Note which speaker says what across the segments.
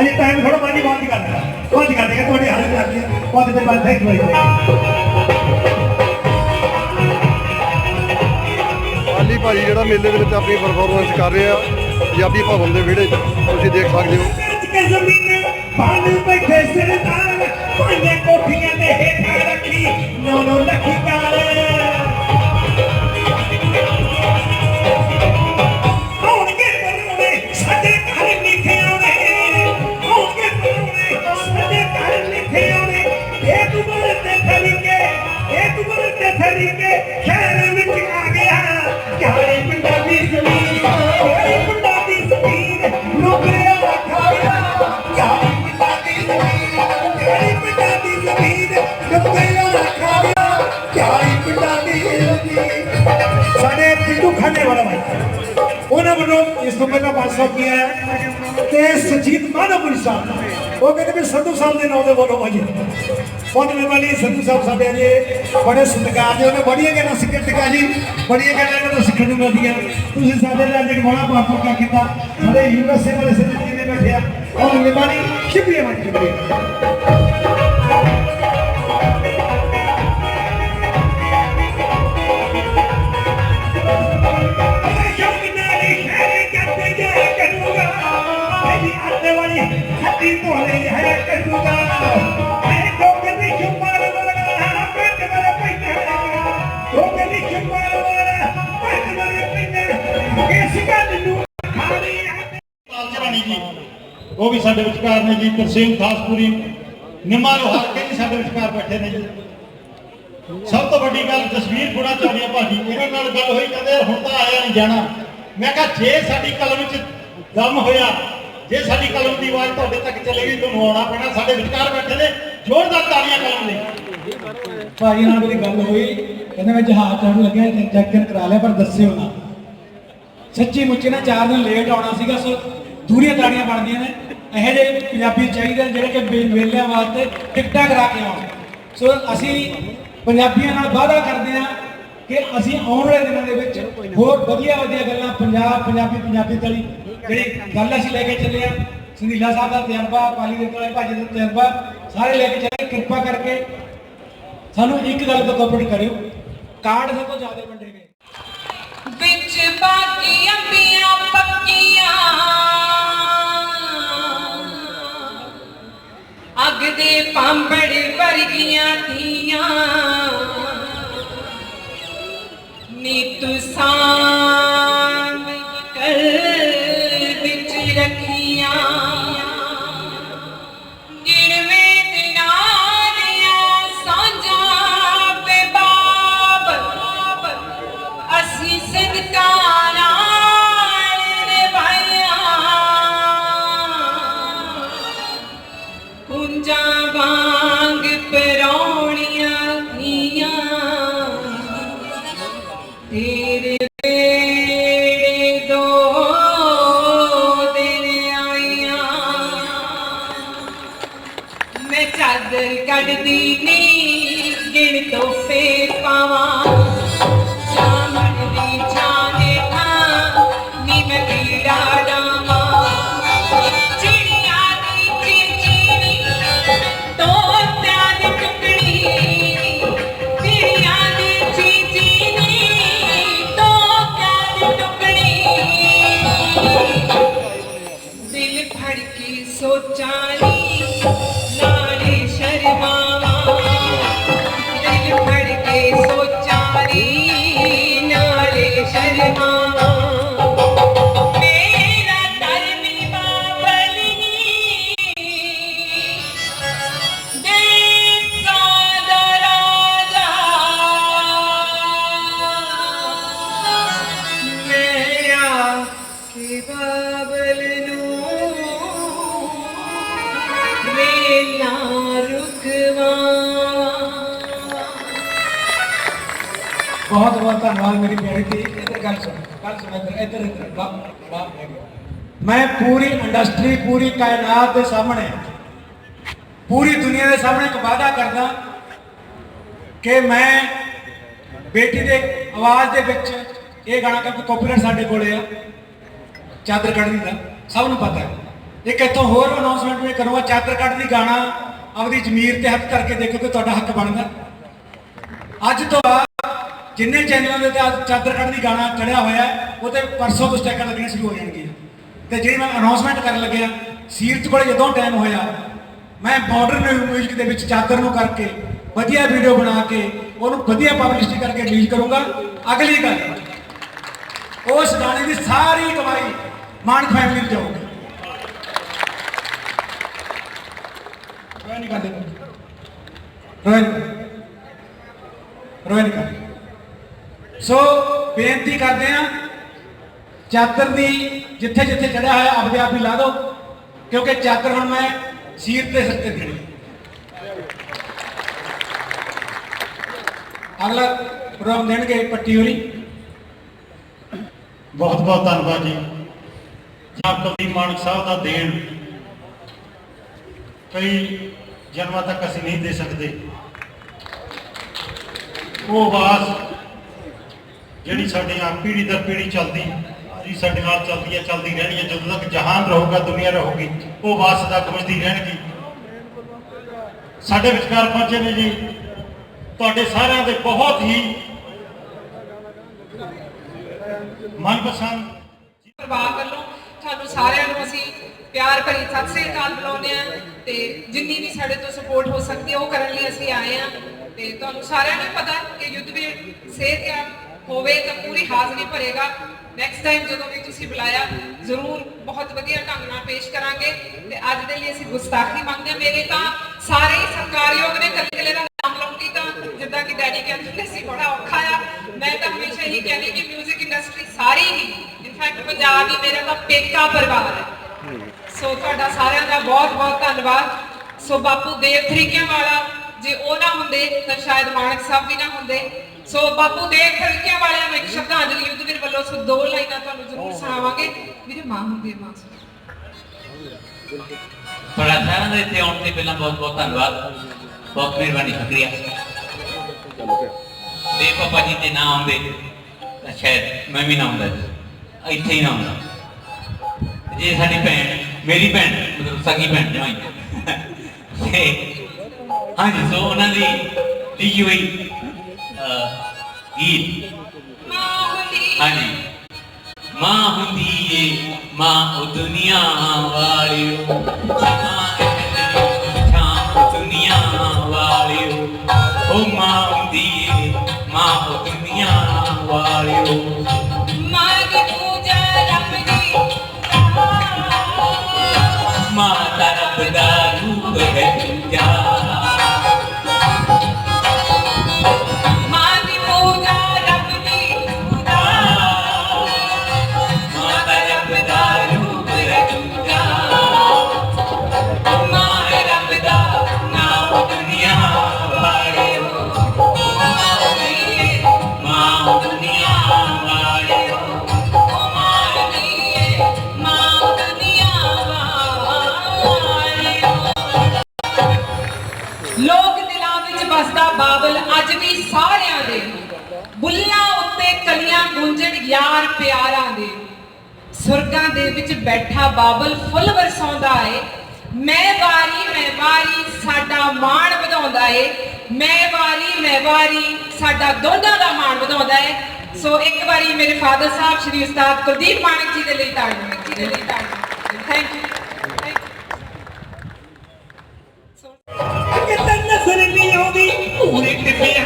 Speaker 1: ਅਜੇ time ਥੋੜਾ ਬਾਅਦ ਕਰ ਦੇਣਾ ਬਾਅਦ ਕਰ ਦੇਗਾ ਤੁਹਾਡੇ ਹਾਲੇ ਕਰ ਲਿਆ ਬਾਅਦ ਦੇ ਬਾਅਦ ਥੈਂਕ ਯੂ
Speaker 2: ਆਲੀ ਭਾਜੀ ਜਿਹੜਾ ਮੇਲੇ ਦੇ ਵਿੱਚ ਆਪਣੀ ਪਰਫਾਰਮੈਂਸ ਕਰ ਰਿਹਾ ਪੰਜਾਬੀ ਭਵਨ ਦੇ ਵਿਹੜੇ 'ਚ ਤੁਸੀਂ ਦੇਖ ਸਕਦੇ ਹੋ।
Speaker 1: ਅੱਜ ਕੇ ਜ਼ਮੀਨ ਪਾਣੀ ਬੈਠੇ ਸਰਦਾਰ ਪਾਣੇ ਕੋਠੀਆਂ ਦੇ ਹੇਠਾਂ ਰੱਖੀ ਨੋ ਨੋ ਲੱਖੀ ਕਾਰ ਤੋਂ ਪਹਿਲਾਂ 500 ਕੀ ਹੈ ਤੇ ਸੁਜੀਤ ਮਾਨਵਪੁਰੀ ਸਾਹਿਬ। ਉਹ ਕਹਿੰਦੇ ਵੀ ਸੰਧੂ ਸਾਹਿਬ ਦੇ ਨਾਂ ਦੇ ਬੋਲੋ ਭਾਜੀ। ਬਹੁਤ ਮਿਹਰਬਾਨੀ ਸੰਧੂ ਸਾਹਿਬ ਸਾਡੇ ਅਜੇ ਬੜੇ ਸਤਿਕਾਰ ਦੇ ਉਹਨੇ ਬੜੀਆਂ ਗੱਲਾਂ ਸਿੱਖਣ ਟਿਕਾ ਜੀ। ਬੜੀਆਂ ਗੱਲਾਂ ਇਹਨਾਂ ਤੋਂ ਸਿੱਖਣ ਨੂੰ ਮਿਲਦੀਆਂ। ਤੁਸੀਂ ਸਾਡੇ ਲਈ ਅੱਜ ਬੜਾ ਪਾਪਾ ਕੀਤਾ, ਸਾਡੇ ਯੂਨੀਵਰਸਿਟੀ ਵਾਲੇ ਸਿੱਧੇ ਜਿਹਨੇ ਬੈਠੇ ਆ। ਬਹੁਤ ਮਿਹਰਬਾਨੀ ਸ਼ੁਕਰੀਆ ਮਾਨ ਸ਼ੁਕਰੀਆ
Speaker 3: ਸਾਡੇ ਵਿਚਕਾਰ ਨੇ ਜੀ ਤਰਸੇਮ ਖਾਸਪੁਰੀ ਨਿਮਾ ਲੋਹਾਰ ਕੇ ਵੀ ਸਾਡੇ ਵਿਚਕਾਰ ਬੈਠੇ ਨੇ ਜੀ। ਸਭ ਤੋਂ ਵੱਡੀ ਗੱਲ ਜਸਵੀਰ ਗੁਣਾ ਚਾੜੀਆ ਭਾਜੀ, ਇਹਨਾਂ ਨਾਲ ਗੱਲ ਹੋਈ ਕਹਿੰਦੇ ਯਾਰ ਹੁਣ ਤਾਂ ਆਇਆ ਨਹੀਂ ਜਾਣਾ। ਮੈਂ ਕਿਹਾ ਜੇ ਸਾਡੀ ਕਲਮ ਵਿੱਚ ਦਮ ਹੋਇਆ, ਜੇ ਸਾਡੀ ਕਲਮ ਦੀ ਆਵਾਜ਼ ਤੁਹਾਡੇ ਤੱਕ ਚਲੇਗੀ, ਤੁਹਾਨੂੰ ਆਉਣਾ ਪੈਣਾ, ਸਾਡੇ ਵਿਚਕਾਰ ਬੈਠੇ ਨੇ, ਜ਼ੋਰਦਾਰ ਤਾੜੀਆਂ ਕਲਮ ਲਈ।
Speaker 4: ਭਾਜੀ ਨਾਲ ਮੇਰੀ ਗੱਲ ਹੋਈ, ਕਹਿੰਦੇ ਮੈਂ ਜਹਾਜ਼ ਚੜ੍ਹਨ ਲੱਗਿਆ, ਚੈੱਕ ਕਰਾ ਲਿਆ, ਪਰ ਦੱਸਿਓ ਨਾ। ਸੱਚੀ ਮੁੱਚੀ ਨਾ ਚਾਰ ਦਿਨ ਲੇਟ ਆਉਣਾ ਸੀਗਾ, ਸੋ ਦੂਰੀਆਂ ਤਾੜੀਆਂ ਬਣਦੀਆਂ ਨੇ। ਇਹੋ ਜਿਹੇ ਪੰਜਾਬੀ ਚਾਹੀਦੇ ਨੇ ਜਿਹੜੇ ਕਿ ਵੇ- ਵਾਸਤੇ ਟਿਕਟਾਂ ਕਰਾ ਕੇ ਆਉਣ। ਸੋ ਅਸੀਂ ਪੰਜਾਬੀਆਂ ਨਾਲ ਵਾਅਦਾ ਕਰਦੇ ਹਾਂ ਕਿ ਅਸੀਂ ਆਉਣ ਵਾਲੇ ਦਿਨਾਂ ਦੇ ਵਿੱਚ ਹੋਰ ਵਧੀਆ ਵਧੀਆ ਗੱਲਾਂ ਪੰਜਾਬ, ਪੰਜਾਬੀ ਪੰਜਾਬੀ ਤਲੀ ਜਿਹੜੀ ਗੱਲ ਅਸੀਂ ਲੈ ਕੇ ਚੱਲੇ ਆ ਸੰਧੀਲਾ ਸਾਹਿਬ ਦਾ ਤਜਰਬਾ, ਪਾਲੀ ਦੇ ਵਾਲੇ ਭਾਜੀ ਦਾ ਤਜਰਬਾ, ਸਾਰੇ ਲੈ ਕੇ ਚੱਲੇ, ਕਿਰਪਾ ਕਰਕੇ ਸਾਨੂੰ ਇੱਕ ਗੱਲ ਤੋਂ ਕੋਪਰੇਟ ਕਰਿਓ, ਕਾਰਡ ਸਭ ਤੋਂ ਜ਼ਿਆਦਾ ਵੰਡੇ ਗਏ।
Speaker 5: ਵਿੱਚ ਬਾਕੀ ਅੰਬੀਆਂ ਕੱਢਦੀ ਨੀ ਗਿਣ ਤੋਪੇ ਪਾਵਾਂ। ਸ਼ਾਮਣ ਦੀ ਛਾਣੇ
Speaker 4: ਬਹੁਤ ਧੰਨਵਾਦ ਮੇਰੀ ਪਿਆਰੀ ਧੀ ਇੱਧਰ ਗੱਲ ਸੁਣ ਗੱਲ ਸੁਣ ਇੱਧਰ ਇੱਧਰ ਇੱਧਰ, ਬਾਪ ਬਾਪ ਮੈਂ ਪੂਰੀ ਇੰਡਸਟਰੀ ਪੂਰੀ ਕਾਇਨਾਤ ਦੇ ਸਾਹਮਣੇ, ਪੂਰੀ ਦੁਨੀਆ ਦੇ ਸਾਹਮਣੇ ਇੱਕ ਵਾਅਦਾ ਕਰਦਾ ਕਿ ਮੈਂ ਬੇਟੀ ਦੇ ਆਵਾਜ਼ ਦੇ ਵਿੱਚ ਇਹ ਗਾਣਾ ਕਿਉਂਕਿ ਕਾਪੀਰਾਈਟ ਸਾਡੇ ਕੋਲੇ ਆ ਚਾਦਰ ਕੱਢਣੀ ਦਾ, ਸਭ ਨੂੰ ਪਤਾ ਹੈ। ਇੱਕ ਇੱਥੋਂ ਹੋਰ ਅਨਾਉਂਸਮੈਂਟ ਵੀ ਕਰੂੰਗਾ ਚਾਦਰ ਕੱਢ ਦੀ ਗਾਣਾ ਆਪਦੀ ਜ਼ਮੀਰ ਤੇ ਹੱਥ ਕਰਕੇ ਦੇਖੋ ਕਿ ਤੁਹਾਡਾ ਹੱਕ ਬਣਦਾ। ਅੱਜ ਤੋਂ ਜਿੰਨੇ ਚੈਨਲਾਂ ਦੇ ਤੇ ਚਾਦਰ ਕੱਢ ਦੀ ਗਾਣਾ ਚੜਿਆ ਹੋਇਆ ਹੈ, ਪਰਸੋਂ ਤੋਂ ਸਟੈਕਾਂ ਲੱਗਣੀਆਂ ਸ਼ੁਰੂ ਹੋ ਜਾਣਗੀਆਂ। ਤੇ ਜਿਹੜੀ ਮੈਂ ਅਨਾਉਂਸਮੈਂਟ ਕਰਨ ਲੱਗਿਆ ਸੀਰਤ ਕੋਲ ਜਦੋਂ ਟਾਈਮ ਹੋਇਆ ਮੈਂ ਮਾਡਰਨ ਮਿਊਜ਼ਿਕ ਦੇ ਵਿੱਚ ਚਾਦਰ ਨੂੰ ਕਰਕੇ ਵਧੀਆ ਵੀਡੀਓ ਬਣਾ ਕੇ ਉਹਨੂੰ ਵਧੀਆ ਪਬਲਿਸਿਟੀ ਕਰਕੇ ਰਿਲੀਜ਼ ਕਰੂੰਗਾ। ਅਗਲੀ ਗੱਲ ਉਸ ਗਾਣੇ ਦੀ ਸਾਰੀ ਕਮਾਈ ਮਾਨਕ ਫੈਮਿਲੀ ਨੂੰ ਜਾਊਗੀ। ਰੋਏ ਨਹੀਂ ਕਰਦੇ ਰੋਏ ਰੋਏ ਕਰਦੇ ਸੋ ਬੇਨਤੀ ਕਰਦੇ ਆ ਚਾਦਰ ਦੀ ਜਿੱਥੇ ਜਿੱਥੇ ਚੜਿਆ ਹੋਇਆ, ਆਪਦੇ ਆਪ ਹੀ ਲਾ ਦਿਓ, ਕਿਉਂਕਿ ਚਾਦਰ ਹੁਣ ਮੈਂ ਸੀਰ ਤੇ ਸਿਰ ਦੇਣੀ। ਅਗਲਾ ਪ੍ਰੋਗਰਾਮ ਦੇਣਗੇ ਪੱਟੀ ਹੋਰੀ।
Speaker 3: ਬਹੁਤ ਬਹੁਤ ਧੰਨਵਾਦ ਜੀ। ਜਨਾਬ ਕੁਲਦੀਪ ਮਾਨਕ ਸਾਹਿਬ ਦਾ ਦੇਣ, ਕਈ ਜਨਮਾਂ ਤੱਕ ਅਸੀਂ ਨਹੀਂ ਦੇ ਸਕਦੇ। ਉਹ ਆਵਾਜ਼ ਜਿਹੜੀ ਸਾਡੇ ਆ ਪੀੜੀ ਦਰ ਪੀੜੀ ਚੱਲਦੀ ਜੀ ਸਾਡੇ ਨਾਲ ਚੱਲਦੀ ਹੈ, ਚੱਲਦੀ ਰਹਿਣੀ ਹੈ, ਜਦੋਂ ਤੱਕ ਜਹਾਨ ਰਹੂਗਾ, ਦੁਨੀਆ ਰਹੂਗੀ, ਉਹ ਆਵਾਜ਼ ਸਦਾ ਰਹਿਣਗੀ। ਸਾਡੇ ਵਿਚਕਾਰ ਪਹੁੰਚੇ ਨੇ ਜੀ। ਤੁਹਾਡੇ ਸਾਰਿਆਂ ਦੇ ਬਹੁਤ ਹੀ ਮਨਪਸੰਦ
Speaker 5: ਪਰਿਵਾਰ ਵੱਲੋਂ ਤੁਹਾਨੂੰ ਸਾਰਿਆਂ ਨੂੰ ਅਸੀਂ ਪਿਆਰ ਭਰੀ ਸਤਿ ਸ੍ਰੀ ਅਕਾਲ ਬੁਲਾਉਂਦੇ ਆ ਤੇ ਜਿੰਨੀ ਵੀ ਸਾਡੇ ਤੋਂ ਸਪੋਰਟ ਹੋ ਸਕਦੀ ਹੈ, ਉਹ ਕਰਨ ਲਈ ਅਸੀਂ ਆਏ ਆ ਤੇ ਤੁਹਾਨੂੰ ਸਾਰਿਆਂ ਨੂੰ ਪਤਾ ਕਿ ਯੁੱਧ ਯੁੱਧਵੀਰ ਸਿਹਤਯਾਬ ਹੋਵੇ ਤਾਂ ਪੂਰੀ ਹਾਜ਼ਰੀ ਭਰੇਗਾ। ਨੈਕਸਟ ਟਾਈਮ ਜਦੋਂ ਵੀ ਤੁਸੀਂ ਬੁਲਾਇਆ, ਜ਼ਰੂਰ ਬਹੁਤ ਵਧੀਆ ਢੰਗ ਨਾਲ ਪੇਸ਼ ਕਰਾਂਗੇ। ਤੇ ਅੱਜ ਦੇ ਲਈ ਅਸੀਂ ਗੁਸਤਾਖੀ ਮੰਗਦੇ ਮੇਰੇ ਤਾਂ। ਸਾਰੇ ਹੀ ਸਤਿਕਾਰਯੋਗ ਨੇ ਕੱਲੇ ਦਾ ਨਾਮ ਲਊਂਗੀ ਤਾਂ, ਜਿੱਦਾਂ ਕਿ ਡੈਡੀ ਕਹਿੰਦੇ ਸੀ, ਬੜਾ ਔਖਾ ਆ। ਮੈਂ ਤਾਂ ਹਮੇਸ਼ਾ ਇਹੀ ਕਹਿੰਦੀ ਕਿ 뮤직 ਇੰਡਸਟਰੀ ਸਾਰੀ ਹੀ ਇਨਫੈਕਟ ਪੰਜਾਬ ਹੀ ਮੇਰਾ ਤਾਂ ਪੇਕਾ ਪਰਿਵਾਰ ਹੈ। ਸੋ ਤੁਹਾਡਾ ਸਾਰਿਆਂ ਦਾ ਬਹੁਤ ਬਹੁਤ ਧੰਨਵਾਦ। ਸੋ ਬਾਪੂ ਦੇਵ ਤਰੀਕਿਆਂ ਵਾਲਾ ਜੇ ਉਹ ਨਾ ਹੁੰਦੇ, ਤਾਂ ਸ਼ਾਇਦ ਮਾਨਕ ਸਾਹਿਬ ਵੀ ਨਾ ਹੁੰਦੇ। ਸੋ ਬਾਪੂ ਦੇਵ ਤਰੀਕਿਆਂ ਵਾਲਿਆਂ ਨੂੰ ਇੱਕ ਸ਼ਰਧਾਂਜਲੀ ਯੁੱਧਵੀਰ ਵੱਲੋਂ ਸੋ ਦੋ ਲਾਈਨਾਂ ਤੁਹਾਨੂੰ ਜ਼ਰੂਰ ਸੁਣਾਵਾਂਗੇ। ਮੇਰੇ ਮਾਂ ਹੁੰਦੀ ਹੈ ਮਾਂ।
Speaker 6: ਤੁਹਾਡਾ ਸਾਰਿਆਂ ਦਾ ਇੱਥੇ ਆਉਣ ਤੇ ਪਹਿਲਾਂ ਬਹੁਤ ਬਹੁਤ ਧੰਨਵਾਦ। ਬਹੁਤ ਮਿਹਰਬਾਨੀ, ਸ਼ੁਕਰੀਆ। ਦੇ ਪਾਪਾ ਜੀ ਦੇ ਨਾਮ ਆਉਂਦੇ, ਤਾਂ ਸ਼ਾਇਦ ਮੈਂ ਵੀ ਨਾ ਆਉਂਦਾ ਇੱਥੇ ਹੀ ਨਾ ਆਉਂਦਾ। ਜੇ ਸਾਡੀ ਭੈਣ, ਮੇਰੀ ਭੈਣ, ਮਤਲਬ ਸਗੀ ਭੈਣ ਜਮਾਈ। ਹਾਂਜੀ, ਸੋ ਉਹਨਾਂ ਦੀ ਲਿਖੀ ਹੋਈ ਗੀਤ। ਹਾਂਜੀ। ਮਾਂ ਹੁੰਦੀ ਏ ਮਾਂ ਉਹ ਦੁਨੀਆ ਵਾਲਿਓ। ਮਾਂ ਛਾਂ ਦੁਨੀਆ ਵਾਲਿਓ। ਉਹ ਮਾਂ ਹੁੰਦੀ ਏ ਮਾਂ ਉਹ ਦੁਨੀਆ ਵਾਲਿਓ।
Speaker 5: ਮਾਂ ਦੀ ਪੂਜਾ ਰੱਬ ਦੀ
Speaker 6: ਮਾਂ ਦਾ ਰੱਬ ਦਾ ਰੂਪ ਹੈ।
Speaker 5: ਪਿਆਰਾਂ ਦੇ ਸੁਰਗਾਂ ਦੇ ਵਿੱਚ ਬੈਠਾ ਬਾਬਲ ਫੁੱਲ ਵਰਸਾਉਂਦਾ ਏ। ਮੈਂ ਵਾਰੀ ਮੈਂ ਵਾਰੀ ਸਾਡਾ ਮਾਣ ਵਧਾਉਂਦਾ ਏ। ਮੈਂ ਵਾਰੀ ਮੈਂ ਵਾਰੀ ਸਾਡਾ ਦੋਨਾਂ ਦਾ ਮਾਣ ਵਧਾਉਂਦਾ ਏ। ਸੋ ਇੱਕ ਵਾਰੀ ਮੇਰੇ ਫਾਦਰ ਸਾਹਿਬ ਸ਼੍ਰੀ ਉਸਤਾਦ ਕੁਲਦੀਪ ਮਾਨਕ ਜੀ ਦੇ ਲਈ ਤਾੜੀਆਂ ਜੀ ਦੇ ਲਈ ਤਾੜੀਆਂ ਥੈਂਕ ਯੂ
Speaker 1: ਅੱਗੇ ਤਾਂ ਨਜ਼ਰ ਨਹੀਂ ਆਉਂਦੀ ਪੂਰੇ ਟਿੱਬਿਆਂ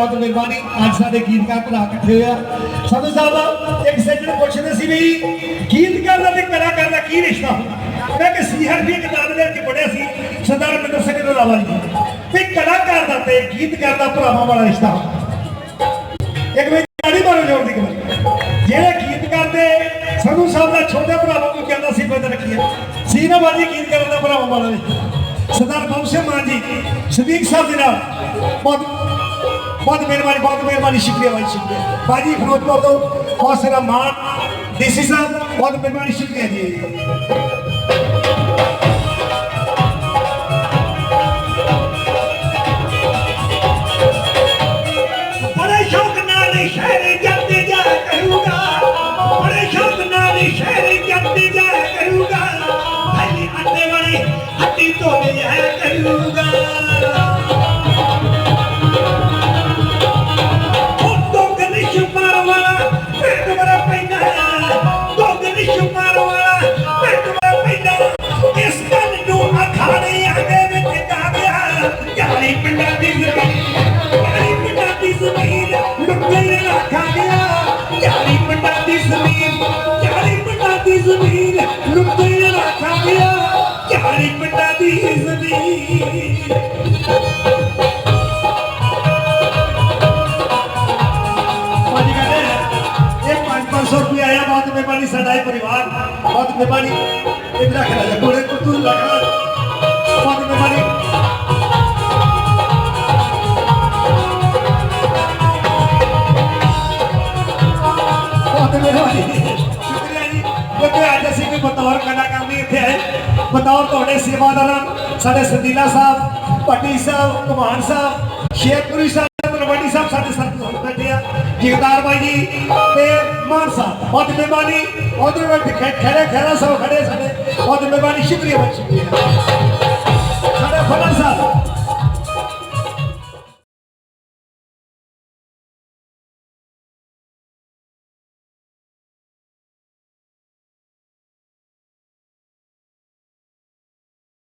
Speaker 1: ਬਹੁਤ ਮਿਹਰਬਾਨੀ। ਅੱਜ ਸਾਡੇ ਗੀਤਕਾਰ ਭਰਾ ਇਕੱਠੇ ਹੋਏ ਆ। ਸਾਹਿਬ ਇੱਕ ਸੱਜਣ ਪੁੱਛਦੇ ਸੀ ਵੀ ਗੀਤਕਾਰ ਦਾ ਤੇ ਕਲਾਕਾਰ ਦਾ ਕੀ ਰਿਸ਼ਤਾ ਹੁੰਦਾ? ਮੈਂ ਕਿ ਸੀਹਰ ਦੀ ਕਿਤਾਬ ਦੇ ਵਿੱਚ ਪੜਿਆ ਸੀ, ਸਰਦਾਰ ਮਿੰਦਰ ਸਿੰਘ ਰੰਧਾਵਾ ਜੀ ਵੀ ਕਲਾਕਾਰ ਦਾ ਤੇ ਗੀਤਕਾਰ ਦਾ ਭਰਾਵਾਂ ਵਾਲਾ ਰਿਸ਼ਤਾ ਇੱਕ ਵੀ ਗਾੜੀ ਮਾਰੋ ਜੋਰ ਦੀ ਗੱਲ। ਜਿਹੜੇ ਗੀਤਕਾਰ ਦੇ ਸੰਧੂ ਸਾਹਿਬ ਦਾ ਛੋਟੇ ਭਰਾਵਾਂ ਨੂੰ ਕਹਿੰਦਾ ਸੀ ਬੰਦ ਰੱਖੀਏ। ਸੀ ਬਾਜੀ ਗੀਤਕਾਰ ਦਾ ਭਰਾਵਾਂ ਵਾਲਾ ਰਿਸ਼ਤਾ। ਸਰਦਾਰ ਬਾਬੂ ਸਿੰਘ ਮਾਨ ਜੀ, ਸਦੀਕ ਸਾਹਿਬ ਦੇ ਨਾਲ ਬਹੁਤ ਬਹੁਤ ਮਿਹਰਬਾਨੀ ਬਹੁਤ ਮਿਹਰਬਾਨੀ ਸ਼ੁਕਰੀਆ ਭਾਈ ਸ਼ੁਕਰੀਆ ਬਾਜੀ ਫਿਰੋਜ਼ਪੁਰ ਤੋਂ ਬਹੁਤ ਸਾਰਾ ਮਾਨ ਡੀਸੀ ਸਾਹਿਬ ਬਹੁਤ ਮਿਹਰਬਾਨੀ ਸ਼ੁਕਰੀਆ ਜੀ ਬੜੇ ਬਤੌਰ ਤੁਹਾਡੇ ਸੇਵਾਦਾਰਾਂ, ਸਾਡੇ ਸੰਦੀਲਾ ਸਾਹਿਬ, ਭੱਟੀ ਸਾਹਿਬ ਕੁਮਾਨ ਸਾਹਿਬ ਸ਼ੇਖਪੁਰੀ ਸਾਹਿਬ ਤਲਵੰਡੀ ਸਾਹਿਬ ਸਾਡੇ ਸਰਪੰਚ ਬੈਠੇ ਆ। ਜਗਤਾਰ ਬਾਈ ਜੀ ਤੇ ਮਾਨ ਸਾਹਿਬ, ਬਹੁਤ ਮਿਹਰਬਾਨੀ। ਉਧਰ ਵਿੱਚ ਖੜੇ ਖੜਾ ਸਭ ਖੜੇ ਸਾਡੇ। ਬਹੁਤ ਮਿਹਰਬਾਨੀ, ਸ਼ੁਕਰੀਆ ਬਹੁਤ ਸ਼ੁਕਰੀਆ ਸਾਡੇ ਫਲਨ ਸਾਹਿਬ